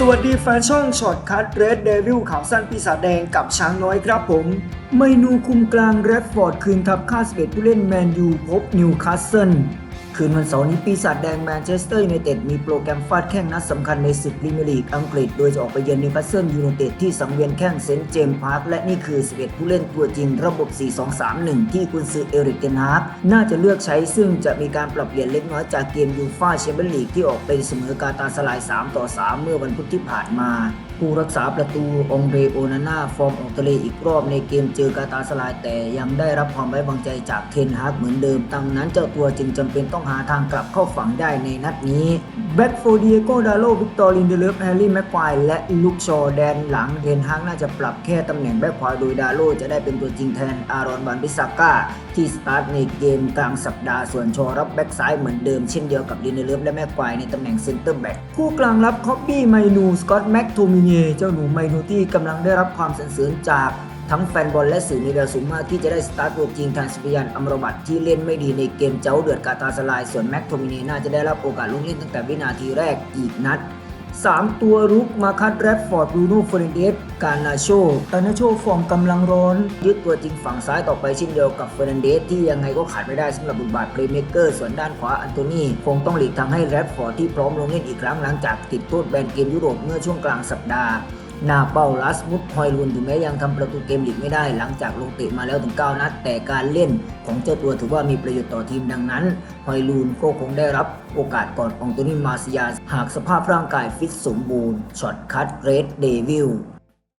สวัสดีแฟนช่องช็อตคัทเรดเดวิลข่าวสั้นปีศาจแดงกับช้างน้อยครับผม เมนูคุมกลางแรดฟอร์ดคืนทับค่าสเปดผู้เล่นแมนยูพบนิวคาสเซิล คืนวันเสาร์นี้ปีศาจแดงแมนเชสเตอร์ยูไนเต็ดมีโปรแกรมฟาดแข่งนัดสำคัญในศึกพรีเมียร์ลีกอังกฤษ โดยจะออกไปเยือนนิวคาสเซิลยูไนเต็ดที่สังเวียนแข่งเซนต์เจมส์พาร์คและนี่คือ 11 ผู้เล่นตัวจริงระบบ 4-2-3-1 ที่กุนซือเอริกเทนฮากน่าจะเลือกใช้ซึ่งจะมีการปรับเปลี่ยนเล็กน้อยจากเกมยูฟ่าแชมเปี้ยนลีกที่ออกเป็นเสมอกาตาสลาย 3 ต่อ 3 เมื่อวันพุธที่ผ่านมาผู้รักษาประตูองเรโอนาน่าฟอร์มออกทะเลอีกรอบในเกมเจอกาตาสลายแต่ยังได้รับความไว้วางใจจากเทนฮากเหมือนเดิมดังนั้นเจ้าตัวจึงจำเป็นต้องหาทางกลับเข้าฝั่งได้ในนัดนี้แบ็กโฟเดียโกดาโลวิกตอรินเดเลฟแฮร์รี่แม็กควายและลุกชอแดนหลังเทนฮากน่าจะปรับแค่ตำแหน่งแบ็กขวาโดยดาโลจะได้เป็นตัวจริงแทนอารอนบันบิซาก้าที่สตาร์ทในเกมกลางสัปดาห์ส่วนชอรับแบ็กซ้ายเหมือนเดิมเช่นเดียวกับลินเดเลฟและแม็กควายในตำแหน่งเซนเตอร์แบ็กคู่กลางรับคอบบี้ไมนูสกอตแม็กโทมิเนเจ้าหนูไมนูที่กำลังได้รับความสรรเสริญจาก ทั้งแฟนบอลและสื่อมีแววสูงมากที่จะได้สตาร์ทตัวจริงแทนสเปียนอัมรบัตที่เล่นไม่ดีในเกมเจ้าเดือดกาตาสลาย ส่วนแม็กโทมินีน่าจะได้รับโอกาสลงเล่นตั้งแต่วินาทีแรกอีกนัด 3 ตัวรุกมาคัดแรดฟอร์ดบูโน่เฟรนเดสกานาโชกานาโชฟอร์มกำลังร้อน ยึดตัวจริงฝั่งซ้ายต่อไปเช่นเดียวกับเฟรนเดสที่ยังไงก็ขาดไม่ได้สำหรับบทบาทเพลย์เมเกอร์ส่วนด้านขวาอันโตนีคงต้องหลีกทางให้แรดฟอร์ดที่พร้อมลงเล่นอีกครั้งหลังจากติดโทษแบนเกมยุโรปเมื่อช่วงกลางสัปดาห์ หน้าเป้าลัสมุดฮอยลุนถึงแม้ยังทำประตูเกมลีกไม่ได้หลังจากลงเตะมาแล้วถึง 9 นัด แต่การเล่นของเจ้าตัวถือว่ามีประโยชน์ต่อทีมดังนั้นฮอยลูนก็คงได้รับโอกาสก่อนองโตนี่มาซิยาหากสภาพร่างกายฟิตสมบูรณ์ช็อตคัตเรดเดวิล